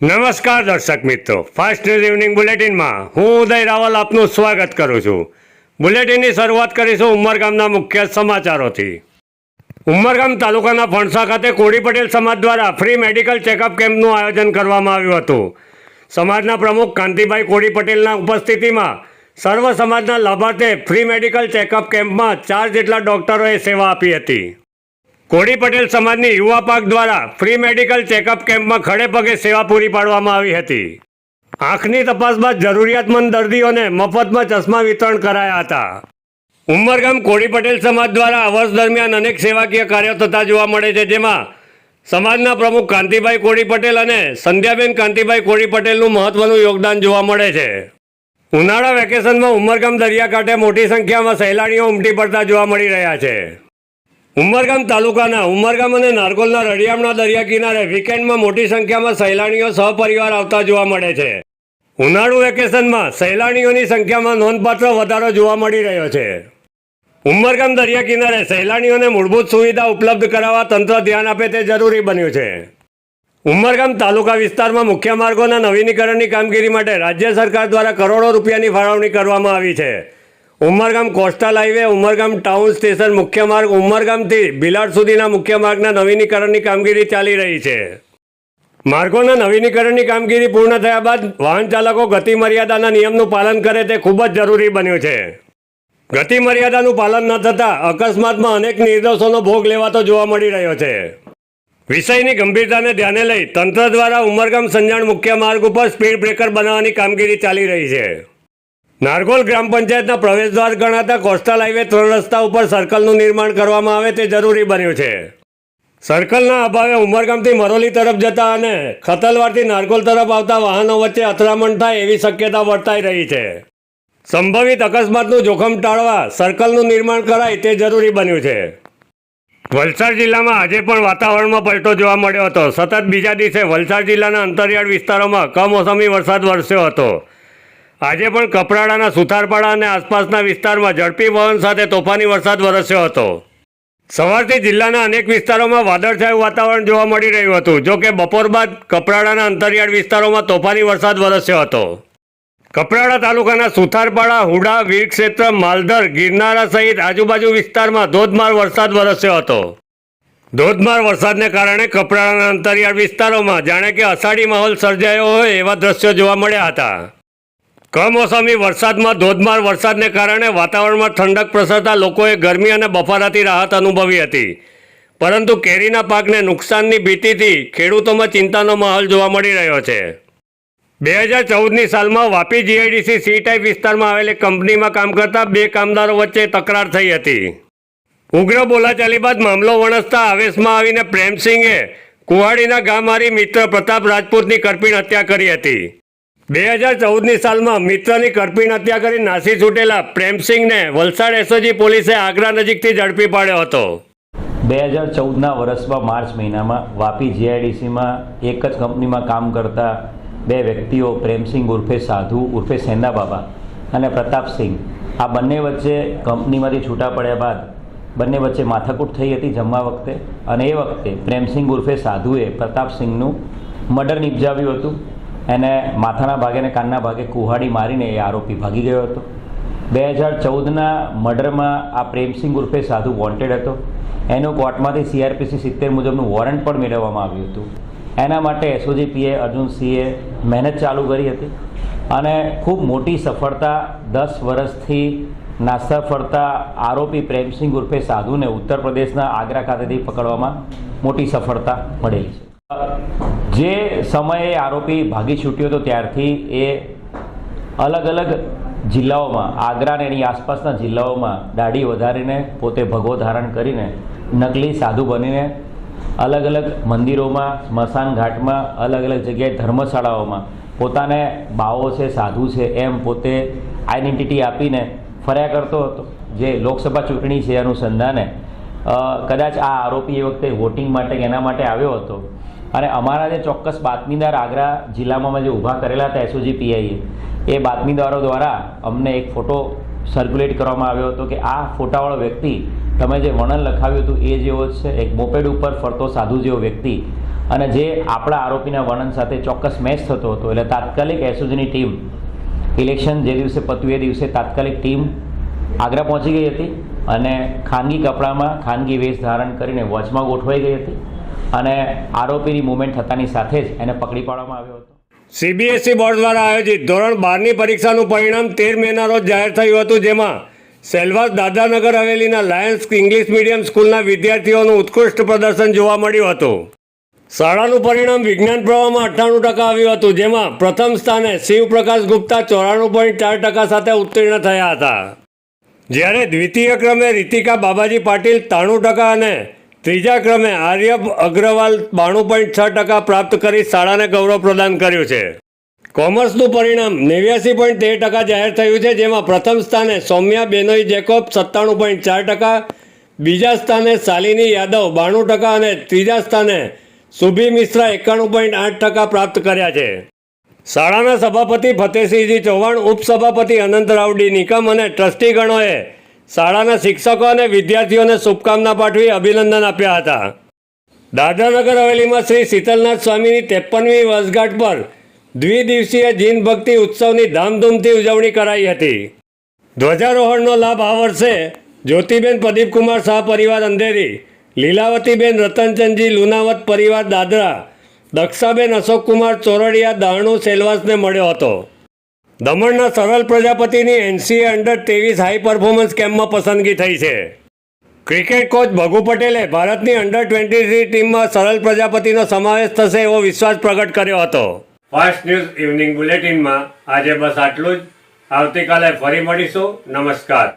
નમસ્કાર દર્શક મિત્રો. ફાસ્ટ ન્યૂઝ ઇવનિંગ બુલેટિનમાં હું ઉદય રાવલ આપનું સ્વાગત કરું છું. બુલેટિનની શરૂઆત કરીશું ઉમરગામના મુખ્ય સમાચારોથી. ઉમરગામ તાલુકાના ફણસા ખાતે કોડી પટેલ સમાજ દ્વારા ફ્રી મેડિકલ ચેકઅપ કેમ્પનું આયોજન કરવામાં આવ્યું હતું. સમાજના પ્રમુખ કાંતિભાઈ કોડી પટેલના ઉપસ્થિતિમાં સર્વ સમાજના લાભાર્થે ફ્રી મેડિકલ ચેકઅપ કેમ્પમાં ચાર જેટલા ડોક્ટરોએ સેવા આપી હતી. કોળી પટેલ સમાજની યુવા પાક દ્વારા ફ્રી મેડિકલ ચેકઅપ કેમ્પમાં ખડે પગે સેવા પૂરી પાડવામાં આવી હતી. આંખની તપાસ બાદ જરૂરિયાતમંદ દર્દીઓને મફતમાં ચશ્મા વિતરણ કરાયા હતા. ઉમરગામ કોળી પટેલ સમાજ દ્વારા આ વર્ષ દરમિયાન અનેક સેવાકીય કાર્યો થતા જોવા મળે છે, જેમાં સમાજના પ્રમુખ કાંતિભાઈ કોળી પટેલ અને સંધ્યાબેન કાંતિભાઈ કોળી પટેલનું મહત્વનું યોગદાન જોવા મળે છે. ઉનાળા વેકેશનમાં ઉમરગામ દરિયાકાંઠે મોટી સંખ્યામાં સહેલાણીઓ ઉમટી પડતા જોવા મળી રહ્યા છે. ઉમરગામ તાલુકાના ઉમરગામ અને નારગોલના રળિયામણા દરિયા કિનારે વીકેન્ડમાં મોટી સંખ્યામાં સહેલાણીઓ સહપરિવાર આવતા જોવા મળે છે. ઉનાળુ વેકેશનમાં સહેલાણીઓની સંખ્યામાં નોંધપાત્ર વધારો જોવા મળી રહ્યો છે. ઉમરગામ દરિયા કિનારે સહેલાણીઓને મૂળભૂત સુવિધા ઉપલબ્ધ કરાવવા તંત્ર ધ્યાન આપે તે જરૂરી બન્યું છે. ઉમરગામ તાલુકા વિસ્તારમાં મુખ્ય માર્ગોના નવીનીકરણની કામગીરી માટે રાજ્ય સરકાર દ્વારા કરોડો રૂપિયાની ફાળવણી કરવામાં આવી છે. Umargam coastal highway Umargam town station મુખ્ય માર્ગ, ઉમરગામથી બિલાડ સુધીના મુખ્ય માર્ગના નવીનીકરણની કામગીરી ચાલી રહી છે. માર્ગોના નવીનીકરણની કામગીરી પૂર્ણ થયા બાદ વાહન ચાલકો ગતિ મર્યાદાના નિયમનું પાલન કરે તે ખૂબ જ જરૂરી બન્યું છે. ગતિ મર્યાદાનું પાલન ન થતાં અકસ્માતમાં અનેક નિર્દોષોનો ભોગ લેવાતો જોવા મળી રહ્યો છે. વિષયની ગંભીરતાને ધ્યાને લઈ તંત્ર દ્વારા ઉમરગામ સંજાણ મુખ્ય માર્ગ ઉપર સ્પીડ બ્રેકર બનાવવાની કામગીરી ચાલી રહી છે. નારગોલ ગ્રામ પંચાયતના પ્રવેશદ્વાર ગણાતા કોસ્ટલ હાઈવે ત્રણ રસ્તા ઉપર સર્કલનું નિર્માણ કરવામાં આવે તે જરૂરી બન્યું છે. સર્કલના અભાવે ઉમરગામથી મરોલી તરફ જતા અને ખતલવાડથી નારગોલ તરફ આવતા વાહનો વચ્ચે અથડામણ થાય એવી શક્યતા વર્તાઈ રહી છે. સંભવિત અકસ્માતનું જોખમ ટાળવા સર્કલનું નિર્માણ કરાય તે જરૂરી બન્યું છે. વલસાડ જિલ્લામાં આજે પણ વાતાવરણમાં પલટો જોવા મળ્યો હતો. સતત બીજા દિવસે વલસાડ જિલ્લાના અંતરિયાળ વિસ્તારોમાં કમોસમી વરસાદ વરસ્યો હતો. આજે પણ કપરાડાના સુથારપાડા અને આસપાસના વિસ્તારમાં ઝડપી પવન સાથે તોફાની વરસાદ વરસ્યો હતો. સવારથી જિલ્લાના અનેક વિસ્તારોમાં વાદળછાયું વાતાવરણ જોવા મળી રહ્યું હતું, જો કે બપોર બાદ કપરાડાના અંતરિયાળ વિસ્તારોમાં તોફાની વરસાદ વરસ્યો હતો. કપરાડા તાલુકાના સુથારપાડા, હુડા વીર ક્ષેત્ર માલધર, ગિરનારા સહિત આજુબાજુ વિસ્તારમાં ધોધમાર વરસાદ વરસ્યો હતો. ધોધમાર વરસાદને કારણે કપરાડાના અંતરિયાળ વિસ્તારોમાં જાણે કે અષાઢી માહોલ સર્જાયો હોય એવા દ્રશ્યો જોવા મળ્યા હતા. કમોસમી વરસાદમાં ધોધમાર વરસાદને કારણે વાતાવરણમાં ઠંડક પ્રસરતા લોકોએ ગરમી અને બફારાથી રાહત અનુભવી હતી. પરંતુ કેરીના પાકને નુકસાનની ભીતિથી ખેડૂતોમાં ચિંતાનો માહોલ જોવા મળી રહ્યો છે. બે હજાર ચૌદની સાલમાં વાપી જીઆઈડીસી સી ટાઈપ વિસ્તારમાં આવેલી કંપનીમાં કામ કરતા બે કામદારો વચ્ચે તકરાર થઈ હતી. ઉગ્ર બોલાચાલી બાદ મામલો વણસતા આવેશમાં આવીને પ્રેમસિંગે કુહાડીના ગામ મારી મિત્ર પ્રતાપ રાજપૂતની કરપીણ હત્યા કરી હતી. બે હજાર ચૌદની સાલમાં મિત્રની કરપીણ હત્યા કરી નાસી છૂટેલા પ્રેમસિંગને વલસાડ એસઓજી પોલીસે આગ્રા નજીકથી ઝડપી પાડ્યો હતો. બે હજાર ચૌદના વર્ષમાં માર્ચ મહિનામાં વાપી જીઆઈડીસીમાં એક જ કંપનીમાં કામ કરતા બે વ્યક્તિઓ પ્રેમસિંહ ઉર્ફે સાધુ, ઉર્ફે સેંદા બાબા અને પ્રતાપસિંહ આ બંને વચ્ચે કંપનીમાંથી છૂટા પડ્યા બાદ બંને વચ્ચે માથાકૂટ થઈ હતી જમવા વખતે અને એ વખતે પ્રેમસિંહ ઉર્ફે સાધુએ પ્રતાપસિંહનું મર્ડર નિપજાવ્યું હતું. એને માથાના ભાગે અને કાનના ભાગે કુહાડી મારીને એ આરોપી ભાગી ગયો હતો. બે હજાર ચૌદના મર્ડરમાં આ પ્રેમસિંહ ઉર્ફે સાધુ વોન્ટેડ હતો. એનું કોર્ટમાંથી સીઆરપીસી સિત્તેર મુજબનું વોરંટ પણ મેળવવામાં આવ્યું હતું. એના માટે એસઓજીપીએ અર્જુનસિંહે મહેનત ચાલુ કરી હતી અને ખૂબ મોટી સફળતા દસ વર્ષથી નાસ્તા ફરતા આરોપી પ્રેમસિંહ ઉર્ફે સાધુને ઉત્તર પ્રદેશના આગ્રા ખાતેથી પકડવામાં મોટી સફળતા મળેલી છે. જે સમયે આરોપી ભાગી છૂટ્યો હતો ત્યારથી એ અલગ અલગ જિલ્લાઓમાં આગ્રા અને એની આસપાસના જિલ્લાઓમાં દાઢી વધારીને, પોતે ભગવો ધારણ કરીને, નકલી સાધુ બનીને, અલગ અલગ મંદિરોમાં, સ્મશાન ઘાટમાં, અલગ અલગ જગ્યાએ ધર્મશાળાઓમાં, પોતાને બાવો છે, સાધુ છે, એમ પોતે આઈડેન્ટિટી આપીને ફર્યા કરતો હતો. જે લોકસભા ચૂંટણી છે અનુસંધાને કદાચ આ આરોપી એ વખતે વોટિંગ માટે એના માટે આવ્યો હતો. અને અમારા જે ચોક્કસ બાતમીદાર આગ્રા જિલ્લામાં જે ઊભા કરેલા હતા એસઓજી પીઆઈએ એ બાતમીદારો દ્વારા અમને એક ફોટો સર્ક્યુલેટ કરવામાં આવ્યો હતો કે આ ફોટાવાળો વ્યક્તિ, તમે જે વર્ણન લખાવ્યું હતું એ જેવો જ છે, એક મોપેડ ઉપર ફરતો સાધુ જેવો વ્યક્તિ. અને જે આપણા આરોપીના વર્ણન સાથે ચોક્કસ મેચ થતો હતો, એટલે તાત્કાલિક એસઓજીની ટીમ ઇલેક્શન જે દિવસે પત્યું એ દિવસે તાત્કાલિક ટીમ આગ્રા પહોંચી ગઈ હતી અને ખાનગી કપડામાં ખાનગી વેશ ધારણ કરીને વોચમાં ગોઠવાઈ ગઈ હતી. અને આરોપીની મુવમેન્ટ થતાની સાથે જ એને પકડી પાડવામાં આવ્યો હતો. સીબીએસઈ બોર્ડ દ્વારા આયોજિત ધોરણ બારની પરીક્ષાનું પરિણામ તેર મેના રોજ જાહેર થયું હતું, જેમાં સેલવાસ દાદાનગર હવેલીના લાયન્સ ઇંગ્લિશ મીડિયમ સ્કૂલના વિદ્યાર્થીઓનું ઉત્કૃષ્ટ પ્રદર્શન જોવા મળ્યું હતું. શાળાનું પરિણામ વિજ્ઞાન પ્રવાહમાં અઠ્ઠાણું ટકા આવ્યું હતું, જેમાં પ્રથમ સ્થાને શિવપ્રકાશ ગુપ્તા ચોરાણું પોઈન્ટ ચાર ટકા સાથે ઉત્તીર્ણ થયા હતા. જ્યારે દ્વિતીય ક્રમે રીતિકા બાબાજી પાટીલ ત્રાણું ટકા અને ત્રીજા ક્રમે આર્યબ અગ્રવાલ બાણું પોઈન્ટ છ ટકા પ્રાપ્ત કરી શાળાને ગૌરવ પ્રદાન કર્યું છે. કોમર્સનું પરિણામ નેવ્યાસી પોઈન્ટ તેર ટકા જાહેર થયું છે, જેમાં પ્રથમ સ્થાને સૌમ્યા બેનોઈ જેકોબ સત્તાણું પોઈન્ટ ચાર ટકા, બીજા સ્થાને શાલિની યાદવ બાણું ટકા અને ત્રીજા સ્થાને સુભી મિશ્રા એકાણું પોઈન્ટ આઠ ટકા પ્રાપ્ત કર્યા છે. શાળાના સભાપતિ ફતેહસિંહજી ચૌહાણ, ઉપસભાપતિ અનંત રાવડી નિકમ અને ટ્રસ્ટીગણોએ શાળાના શિક્ષકો અને વિદ્યાર્થીઓને શુભકામના પાઠવી અભિનંદન આપ્યા હતા. દાદરાનગર હવેલીમાં શ્રી શીતલનાથ સ્વામીની ત્રેપનમી વર્ષગાંઠ પર દ્વિદિવસીય જીન ભક્તિ ઉત્સવની ધામધૂમથી ઉજવણી કરાઈ હતી. ધ્વજારોહણનો લાભ આ વર્ષે જ્યોતિબેન પ્રદીપકુમાર શાહ પરિવાર અંધેરી, લીલાવતીબેન રતનચંદજી લુનાવત પરિવાર દાદરા, દક્ષાબેન અશોકકુમાર ચોરડિયા દાણુ સેલવાસને મળ્યો હતો. દમણના સરળ પ્રજાપતિની એનસીએ અંડર ત્રેવીસ હાઈ પરફોર્મન્સ કેમ્પમાં પસંદગી થઈ છે. ક્રિકેટ કોચ ભગુ પટેલે ભારતની અંડર ટ્વેન્ટી થ્રી ટીમમાં સરળ પ્રજાપતિનો સમાવેશ થશે એવો વિશ્વાસ પ્રગટ કર્યો હતો. ફાસ્ટ ન્યૂઝ ઇવનિંગ બુલેટિનમાં આજે બસ આટલું જ. આવતીકાલે ફરી મળીશું. નમસ્કાર.